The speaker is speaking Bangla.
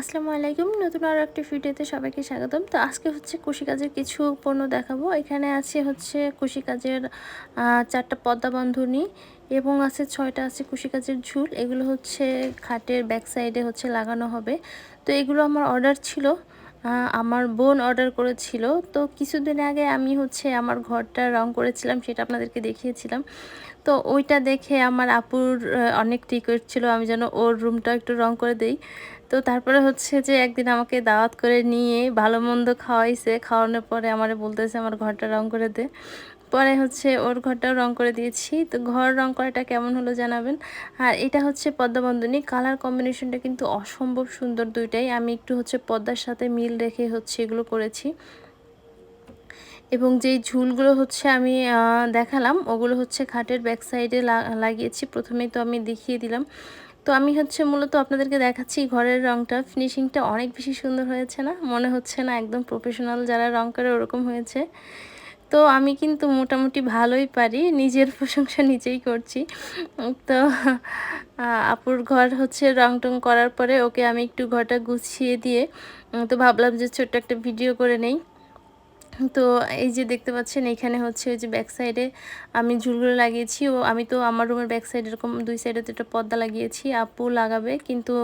আসসালামু আলাইকুম। নতুন আরও একটি ভিডিওতে সবাইকে স্বাগতম। তো আজকে হচ্ছে কৃষিকাজের কিছু পণ্য দেখাবো। এখানে আছে হচ্ছে কৃষিকাজের চারটা পদ্মা বন্ধনী এবং আছে ছয়টা আছে কৃষিকাজের ঝুল। এগুলো হচ্ছে খাটের ব্যাক সাইডে হচ্ছে লাগানো হবে। তো এগুলো আমার অর্ডার ছিল। আমার বোন অর্ডার করেছিল। তো কিছুদিন আগে আমি হচ্ছে আমার ঘরটা রং করেছিলাম, সেটা আপনাদেরকে দেখিয়েছিলাম। তো ওইটা দেখে আমার আপুর অনেক রিকোয়েস্ট ছিল, আমি যেন ওর রুমটা একটু রং করে দেই। তো তারপরে হচ্ছে যে একদিন আমাকে দাওয়াত করে নিয়ে ভালো মন্দ খাওয়াইছে। খাওয়ানোর পরে আমার বলতেছে, আমার ঘরটা রং করে দে। পরে হচ্ছে ওর ঘরটাও রং করে দিয়েছি। তো ঘর রং করাটা কেমন হলো জানাবেন। আর এটা হচ্ছে পদ্মাবন্ধনী। কালার কম্বিনেশনটা কিন্তু অসম্ভব সুন্দর দুইটাই। আমি একটু হচ্ছে পদ্মার সাথে মিল রেখে হচ্ছে এগুলো করেছি। এবং যেই ঝুলগুলো হচ্ছে আমি দেখালাম, ওগুলো হচ্ছে খাটের ব্যাক সাইডে লাগিয়েছি। প্রথমেই তো আমি দেখিয়ে দিলাম। তো আমি হচ্ছে মূলত আপনাদেরকে দেখাচ্ছি ঘরের রংটা। ফিনিশিংটা অনেক বেশি সুন্দর হয়েছে না? মনে হচ্ছে না একদম প্রফেশনাল যারা রং করে ওরকম হয়েছে। তো আমি কিন্তু মোটামুটি ভালোই পারি। নিজের প্রশংসা নিজেই করছি। তো আপুর ঘর হচ্ছে রং টং করার পরে ওকে আমি একটু ঘরটা গুছিয়ে দিয়ে তো ভাবলাম যে ছোট্ট একটা ভিডিও করে নেই। তো এই যে দেখতে পাচ্ছেন, এখানে হচ্ছে ওই যে ব্যাক সাইডে আমি ঝুলগুলো লাগিয়েছি। ও, আমি তো আমার রুমের ব্যাক সাইডে এরকম দুই সাইডে তো একটা পর্দা লাগিয়েছি। আপু লাগাবে, কিন্তু